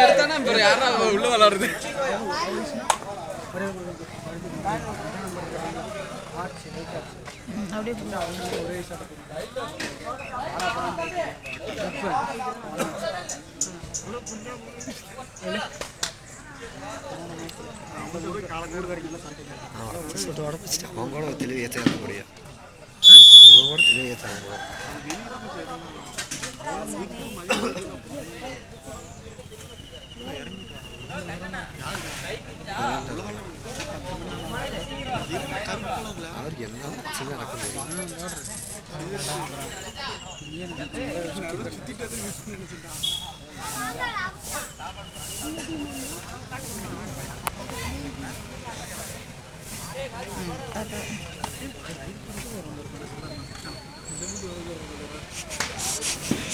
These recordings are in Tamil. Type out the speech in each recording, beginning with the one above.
எடுத்தானா அப்புறம் யாரா உள்ள விளாடுறது அவங்க கூட தெளிவு ஏற்ற முடியும் இவங்க கூட தெளிவு ஏற்றாங்க அவர் என்ன பிரச்சனை நடக்குது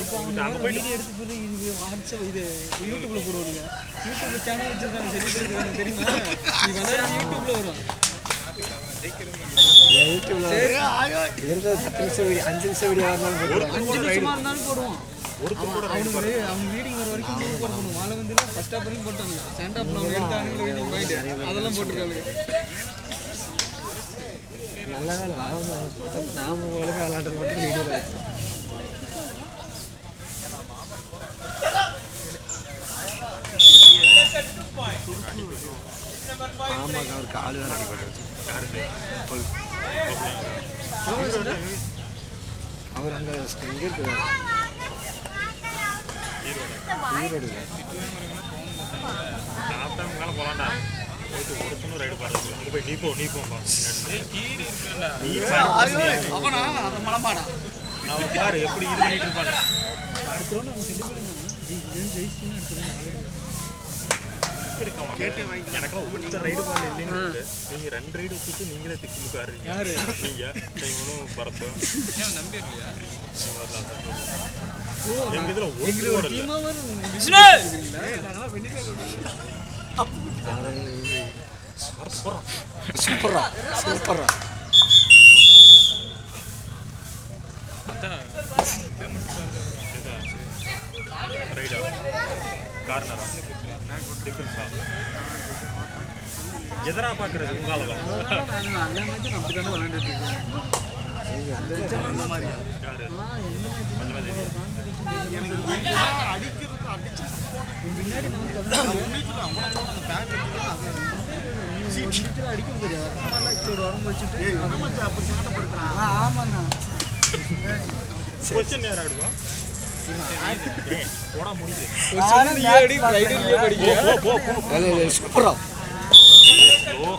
இப்போ அவங்க வீடியோ எடுத்து போய் இது வாட்ஸ்அப் இது யூடியூப்ல போடுவாங்க யூடியூப்ல சேனல் வச்சிருக்காங்க சரி தெரியுது தெரியுமா? நீ வந்தா யூடியூப்ல வரும். வீடியோ அஞ்சு நிமிஷம் வீடியோ. அஞ்சு நிமிஷமா இருந்தாலும் அவன் அவனுக்கு அவன் வீடிங் வர வரைக்கும் மூணு பண்ணுவோம் மாலை வந்து ஃபர்ஸ்ட் ஆஃப் வரைக்கும் போட்டாங்க. செகண்ட் ஆஃப் அவங்க எடுத்தாங்க அதெல்லாம் போட்டுருக்காங்க நல்ல நாம ஒழுங்காக விளாட்றது மட்டும் வீடியோவில் ஆமாங்க அவர் கால் வேறு அடிபட்டு அவர் அங்கே இங்கே இருக்கிறார் ஈரோடு மேலே அங்கே போய் நீ பாரு எப்படி இது பண்ணிட்டு இருப்பாங்க கேட்டு வாங்கி எனக்கெல்லாம் ஒருத்தர் ரைடு பாடல இல்லைன்னு. நீங்க ரெண்டு ரைடு வச்சுட்டு நீங்களே திக்கு முக்காருங்க யாரு? நீங்க இவனும் பரப்பும் எங்க இதுல ஒரு எங்களுக்கு கூட ஒரு இல்ல டீமா வரும் நாங்களாம் வெண்ணிக்கா சூப்பரா. சூப்பரா. ரைடா கார்னரா டிஃபரன்ஸா எதரா பாக்குறது உங்களால? நாங்கள் அந்த மேட்ச் அப்படி தானே விளையாண்டுட்டு இருக்கோம் யாரு முன்னாடி நமக்கு அடிக்க முடியாது உடம்பு வச்சுட்டு ஆமாண்ணா கொஸ்டின் நேரம் போடா முடியுது போ போ போ சூப்பரா ஓ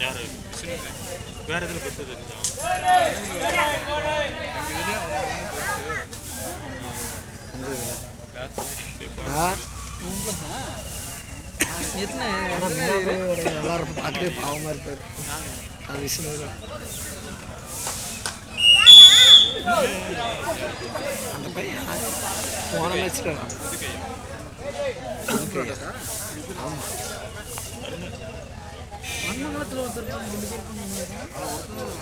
யாரு வேற எதுல பெற்று தெரிஞ்சா ஆ எத்தனை எல்லாரும் பார்க்கவே பாவமாக இருப்பார் அது விஷயம் அந்த பையன் போன மேட்ச்ல அந்த காலத்தில் ஒருத்தர் ரெண்டு பேர் இருக்காங்க.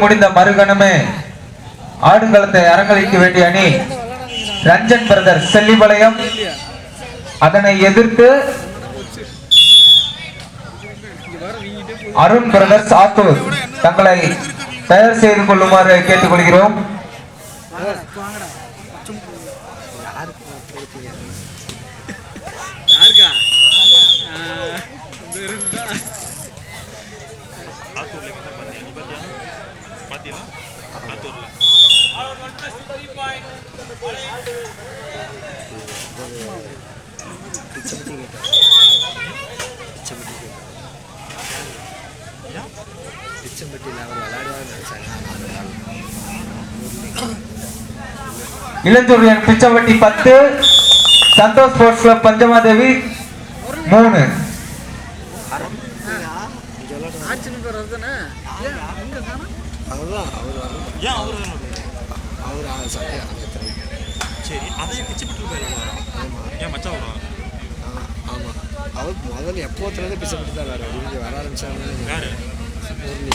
முடிந்த மறுகணமே ஆடுகளத்தை அரங்கலிக்க வேண்டிய அணி ரஞ்சன் பிரதர் செல்லிபாளையம் அதனை எதிர்த்து அருண் பிரதர்ஸ் ஆத்தூர் தங்களை தயார் செய்து கொள்ளுமாறு கேட்டுக்கொள்கிறோம். இளஞ்சூரியன் பிச்சவட்டி பத்து சந்தோஷ் ஸ்போர்ட்ஸ் கிளப் பஞ்சமாதேவி மூணு. அவர் அவர் சரி, அதையும் பிச்சு பிட்டு ஏன் மச்சான் வரும் ஆ, அவர் முதல்ல எப்போத்துலேருந்து பிசப்பட்டு தான் வர இங்கே வர ஆரம்பிச்சாங்க யாரு முரளி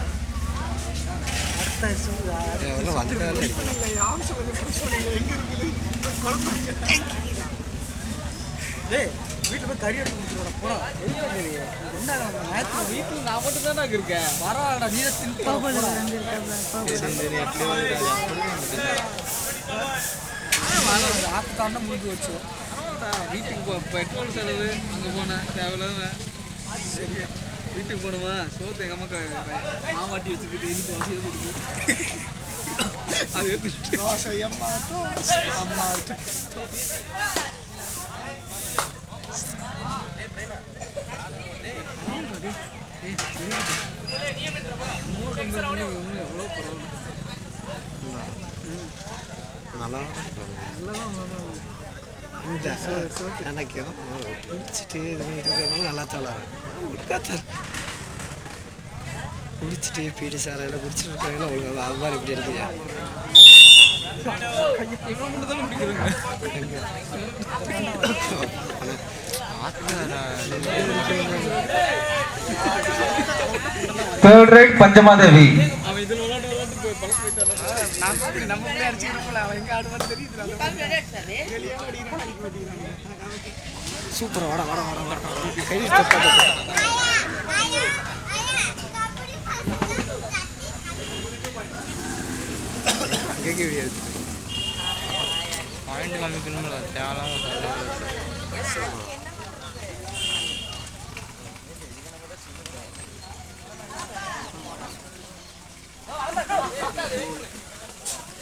வீட்டுல போய் கறி எடுத்து கொடுத்துருவோம் போடா என்ன ஞாயிற்று வீட்டில் நான் மட்டும் தானே இருக்கேன் பரவாயில்லடா நீ ஆத்து தாண்டா முடிஞ்சு வச்சோம் வீட்டுக்கு போ பெட்ரோல் செலவு அங்கே போனேன் தேவையில்லாத சரி வீட்டுக்கு போகணுமா சோத்து எங்கள் அம்மா மாவாட்டி வச்சுக்கிட்டு இனிப்பு வசதி கொடுக்கு அது தோசை அம்மா அம்மா. எவ்வளோ பரவாயில்ல நல்லா இந்த எனக்கு குடிச்சிட்டு இது பண்ணிட்டு இருக்கிறவங்க நல்லா தரலாம் குடிச்சிட்டு பீடி சாரையில் குடிச்சிட்டு இருக்கிறவங்க உங்களுக்கு அது மாதிரி இப்படி எடுக்கிறியா தேர்ட் ரைட் பஞ்சமாதேவி அவன் இதில் விளாண்டு போய் பழக்கம் நம்ம போய் அவன் எங்க ஆடுவான்னு சூப்பர் வாடா வாடா வாடா வாடா. கை கேட்க முடியாது பாயிண்ட் காமிக்கணும்ல தேவையில்லாம ரொம்ப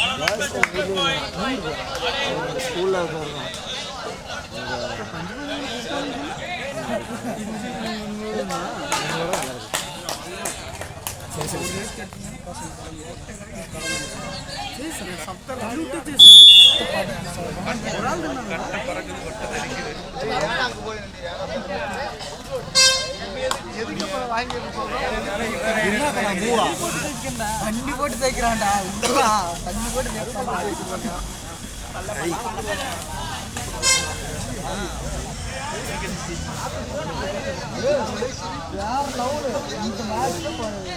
தான் புரியுறா சூப்பரா ஸ்கூல்ல தண்ணி போட்டு தேய்க்கிறான்டா தண்ணி போட்டு தேய்க்கிறான் வந்து இவனுக்கு தான். அப்புக்குட்டி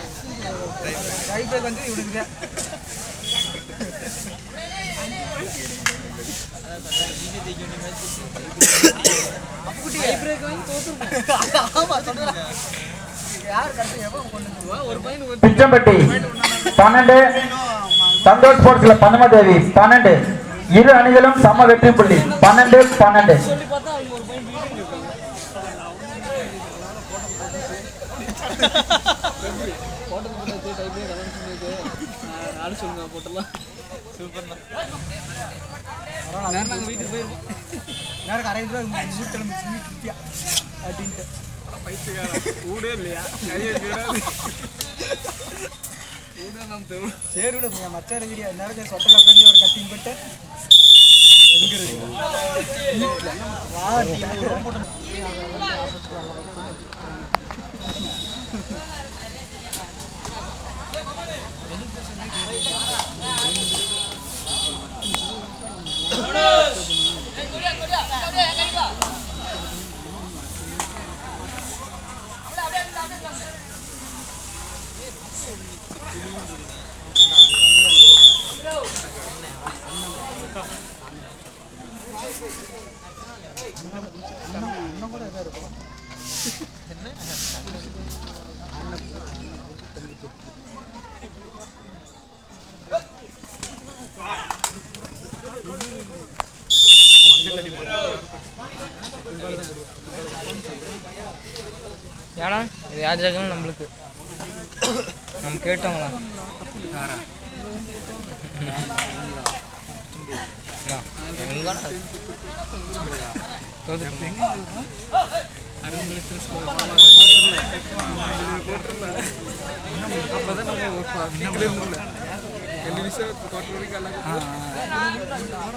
கை பிரேக் வாங்கி தோத்துருக்கோம். ஆமா, சொல்றேன். யார் கரெக்டாக எவன் கொண்டு வந்துருவா? ஒரு பையன் ஒரு பிச்சம்பட்டி பன்னெண்டு. சந்தோஷ் ஸ்போர்ட்ஸ்ல பஞ்சமாதேவி பன்னெண்டு. இரு அணிகளும் சம வெற்றி புள்ளி. பன்னெண்டு பன்னெண்டு. போட்டது போட்டு டைப்லேயே கமெண்ட் சொல்லுங்க போட்டலாம் சூப்பர் தான் நாங்கள் வீட்டுக்கு போயிருக்கோம் நேரம் அரை ரூபா வீட்டில் அப்படின்ட்டு ஊடே இல்லையா சரி விடு என் இருக்கிறியா நேரத்தை உட்காந்து ஒரு கட்டிங் போட்டு எங்க இருக்கு வீட்டுல. வா ஏன்னா இது யார் ஜாகம் நம்மளுக்கு நம்ம கேட்டோங்களா எங்கடா தோத்துட்டோம். அப்பதான் நம்ம ஒரு ப- நீங்களே இருந்தோம்ல. ரெண்டு ராஜாக்கள் நம்மளுக்கு. நம்ம கேட்டோங்களா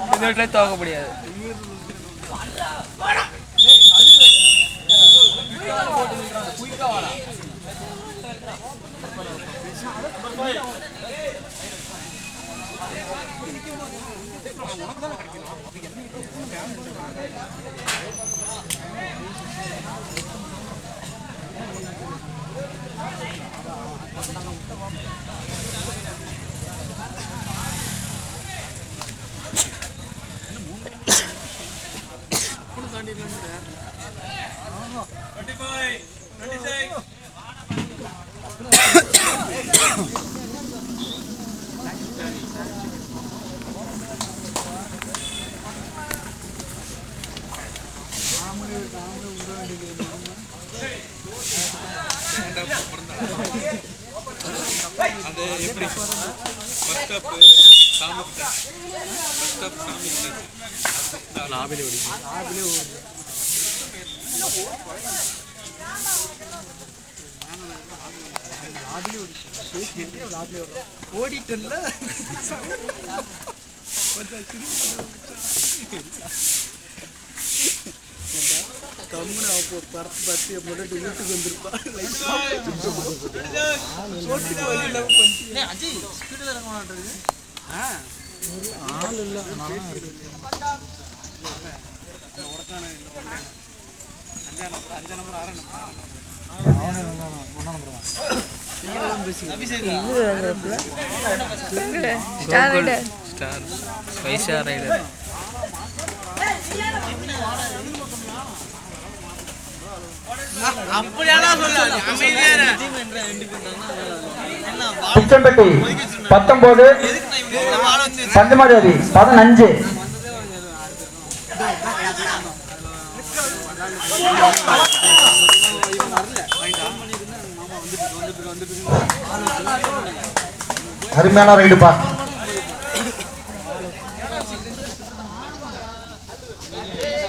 இந்த வீட்டில் துவக்க முடியாது அது சாமி பஸ் ஸ்டாப் சாமி லாபிலே கம்முன்னு அப்போ படத்தை பார்த்து என் முன்னாடி வீட்டுக்கு வந்திருப்பா அருமையான ரைடுப்பா இவனை இவனை ஊர்ல இருந்து ஒதுக்கி பத்தொன்பது பஞ்சமாதேவி பதினஞ்சு. அருமையான ரைடுப்பா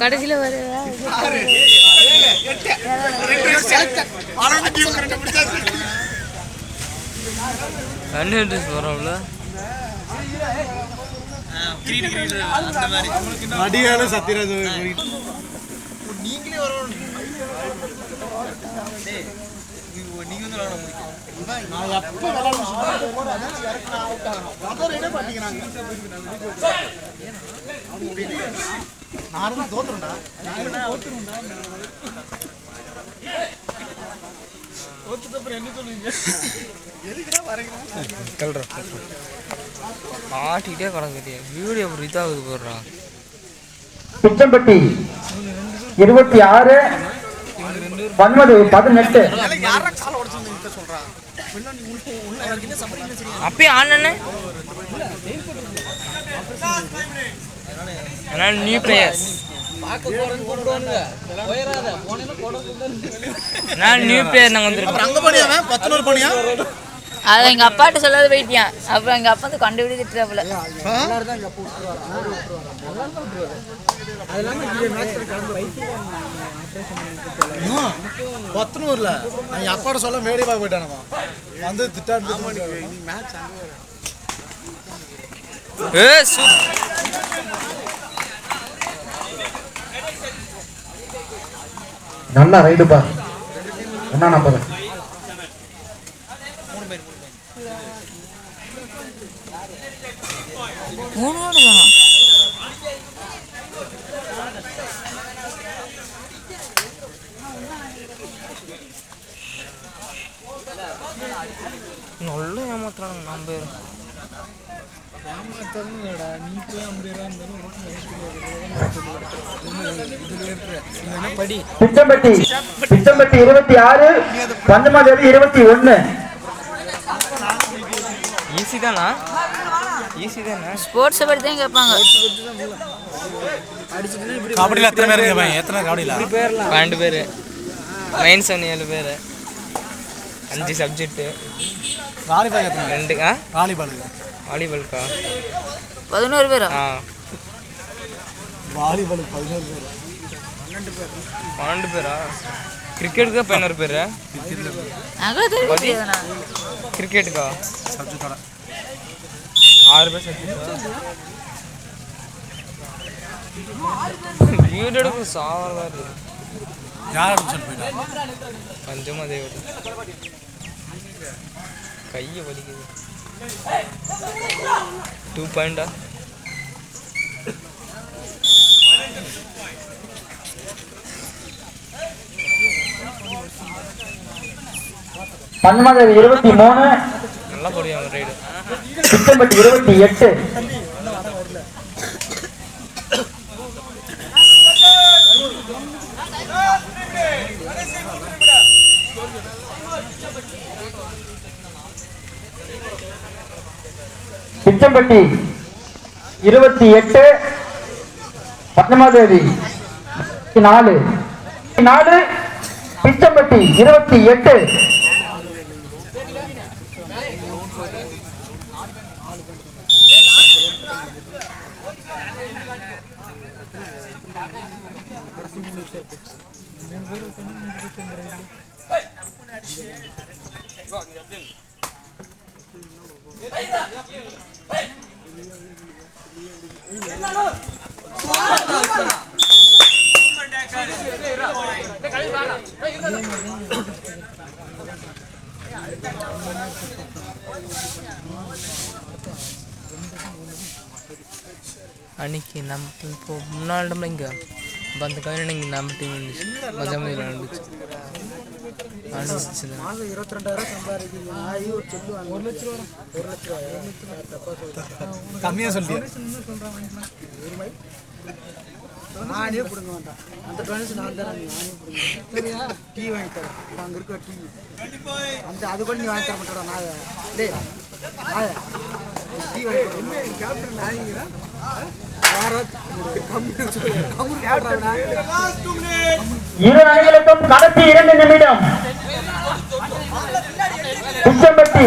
கடைசியில வருதா கண்டு வரோம்ல அடியான சத்தியராஜ் நீங்களே வரணும் டேய், நீங்க நீங்க வந்து விளையாட முடியும்? நான் எப்ப விளையாடணும் சும்மா போற அதான் இறக்குனா அவுட் ஆகணும். மொதல் என்ன பன்மது பதினெட்டு அப்பயே ஆனண்ணே அதனால நியூ பிளேயர்ஸ் அதனால நியூ பிளேயர் நாங்கள் வந்துருக்கோம். அதை எங்க அப்பாட்ட சொல்லாத போயிட்டியான் அப்புறம் எங்க அப்பா வந்து கண்டுபிடிச்சிட்டாப்புல எல்லாரும் தான் எங்கள் அப்பா விட்டுருவாரு அவரு பத்தனூர்ல. என் அப்பாட்ட சொல்ல மேடி பார்க்க போயிட்டானமா வந்து திட்டாண்டு ஏ சூப் நல்லா ரைடுப்பா என்ன நம்பது மூணு ஓடு தானா? நல்லா ஏமாத்துறானுங்க நம்ம பேர். ஏமாத்தணும்டா நீ போய் ஐம்பது ரூபா இருந்தாலும் இதில் இருக்கிற என்ன படி. பிச்சம்பட்டி பிச்சம்பட்டி இருபத்தி ஆறு பஞ்சமாதேவி இருபத்தி ஒன்னு. ஈஸி தானா? ஈஸி தானே? ஸ்போர்ட்ஸை பற்றி தான் கேட்பாங்க. கபடியில் எத்தனை பேர் இருக்காங்க எத்தனை கபடியில் பன்னெண்டு பேர். மைன்ஸ் ஒன்று ஏழு பேர். அஞ்சு சப்ஜெக்ட்டு வாலிபால் எத்தனை ரெண்டு ஆ? வாலிபால் வாலிபால்க்கா? பதினோரு பேரா? ஆ. வாலிபால் பதினோரு பேர். பன்னெண்டு பேரா. கிரிக்கெட்டுக்கா பதினோரு பேர்? கிரிக்கெட்டுக்கா? சப்ஜெக்டோட ஆறு பேர் சப்ஜெக்ட் வீடு எடுக்க சாவரதா இருக்கு. யார் போயிட்டா? பஞ்சமா தேவதை கையை வலிக்குது டூ பாயிண்டா பஞ்சமாதேவி இருபத்தி மூணு. நல்லா போடுவாங்க ரைடு பிச்சம்பட்டி இருபத்தி எட்டு. பிச்சம்பட்டி இருபத்தி எட்டு பத்மாதேவி நாலு. நாலு பிச்சம்பட்டி இருபத்தி எட்டு அன்னைக்கு நம்ம இப்போ முன்னாள் இடம்ல இங்கே அப்போ அந்த கவிதை இங்கே நம்ம டீம் இருந்துச்சு நடந்துச்சு. கம்மியா சொல்லிட்டு நானே பிடுங்க வேண்டாம். அந்த டொனேஷன் நான் தரேன் நானே பிடுங்க சரியா? டீ வாங்கி தரேன். அங்க இருக்க டீ. அந்த அது கூட நீ வாங்கி தர மாட்டேடா நான் டேய் நாய டீ வாங்கி தரேன். கேப்டன் இரு அணிகளுக்கும் கடைசி இரண்டு நிமிடம். பிச்சம்பட்டி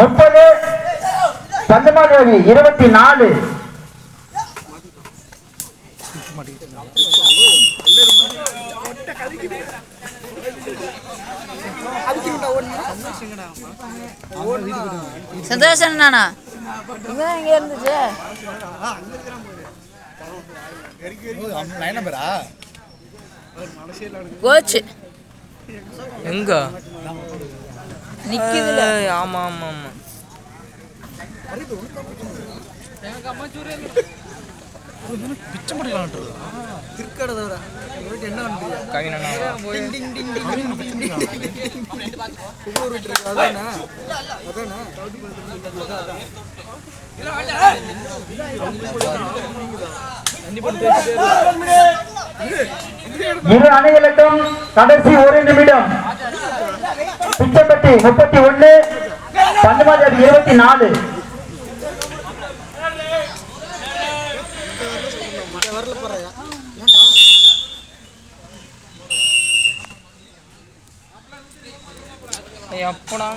முப்பது பஞ்சமாதேவி இருபத்தி நாலு. சந்தோஷம் நானா இங்க இங்க இருந்துச்சு. கோச்சு எங்க? நிக்குதுல. ஆமா ஆமா ஆமா. பிச்சை படிக்கலாம் திருக்கடதவரா இவருக்கு இரு அணைகளுக்கும் கடைசி ஒரு நிமிடம். பிச்சைப்பட்டி முப்பத்தி ஒன்னு பன்மாதி இருபத்தி நாலு. எப்படா?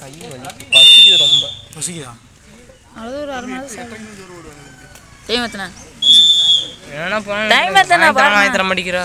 கை வலி பசிக்குது ரொம்ப. பசிக்குதா? அது ஒரு அரை மாதம் டைம் எத்தனை? என்ன பண்ண டைம் எத்தனை பாரு நான் இத்தனை மடிக்கிறா